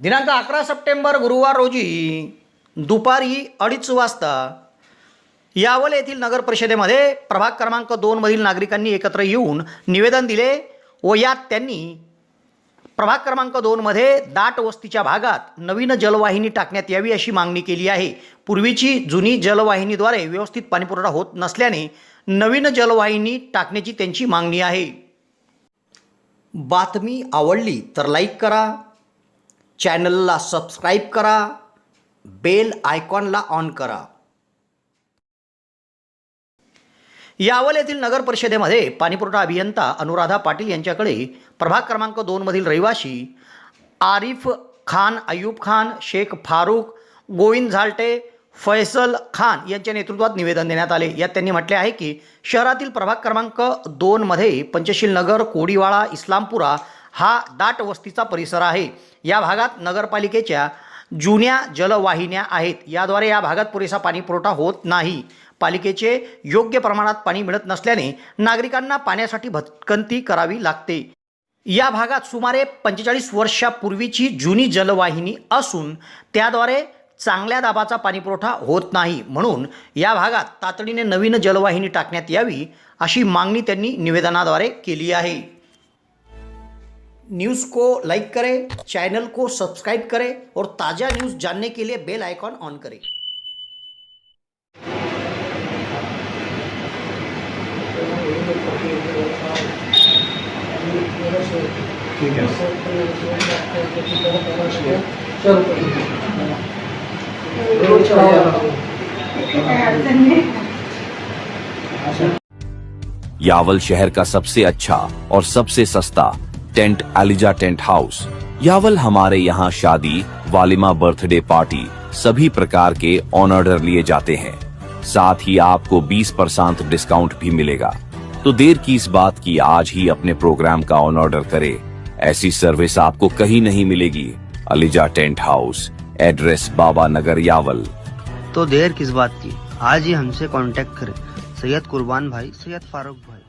दिनांक अकरा सप्टेंबर गुरुवार रोजी दुपारी अडीच वाजता यावल येथील नगर परिषदेमध्ये प्रभाग क्रमांक दोनमधील नागरिकांनी एकत्र येऊन निवेदन दिले व यात त्यांनी प्रभाग क्रमांक दोनमध्ये दाट वस्तीच्या भागात नवीन जलवाहिनी टाकण्यात यावी अशी मागणी केली आहे. पूर्वीची जुनी जलवाहिनीद्वारे व्यवस्थित पाणीपुरवठा होत नसल्याने नवीन जलवाहिनी टाकण्याची त्यांची मागणी आहे. बातमी आवडली तर लाईक करा चॅनलला सबस्क्राईब करा बेल आयकॉनला ऑन करा. यावल येथील नगर परिषदेमध्ये पाणीपुरवठा अभियंता अनुराधा पाटील यांच्याकडे प्रभाग क्रमांक दोनमधील रहिवाशी आरिफ खान अयूब खान शेख फारूक गोविंद झालटे फैसल खान यांच्या नेतृत्वात निवेदन देण्यात आले. यात त्यांनी म्हटले आहे की शहरातील प्रभाग क्रमांक दोनमध्ये पंचशील नगर कोडीवाळा इस्लामपुरा हा दाट वस्तीचा परिसर आहे. या भागात नगरपालिकेच्या जुन्या जलवाहिन्या आहेत. याद्वारे या भागात पुरेसा पाणीपुरवठा होत नाही. पालिकेचे योग्य प्रमाणात पाणी मिळत नसल्याने नागरिकांना पाण्यासाठी भटकंती करावी लागते. या भागात सुमारे पंचेचाळीस वर्षापूर्वीची जुनी जलवाहिनी असून त्याद्वारे चांगल्या दाबाचा पाणीपुरवठा होत नाही. म्हणून या भागात तातडीने नवीन जलवाहिनी टाकण्यात यावी अशी मागणी त्यांनी निवेदनाद्वारे केली आहे. न्यूज़ को लाइक करें चैनल को सब्सक्राइब करें और ताज़ा न्यूज़ जानने के लिए बेल आइकॉन ऑन करें। ठीक यावल शहर का सबसे अच्छा और सबसे सस्ता tent Eliza tent house Yawal हमारे यहाँ शादी, वालिमा बर्थडे पार्टी सभी प्रकार के ऑन ऑर्डर लिए जाते हैं। साथ ही आपको 20 परसेंट डिस्काउंट भी मिलेगा। तो देर की इस बात की आज ही अपने प्रोग्राम का ऑन ऑर्डर करें। ऐसी सर्विस आपको कहीं नहीं मिलेगी। ELISA tent house address Baba Nagar Yawal. तो देर किस बात की? आज ही हमसे कांटेक्ट करें। सैयद कुर्बान भाई, सैयद फारूक भाई।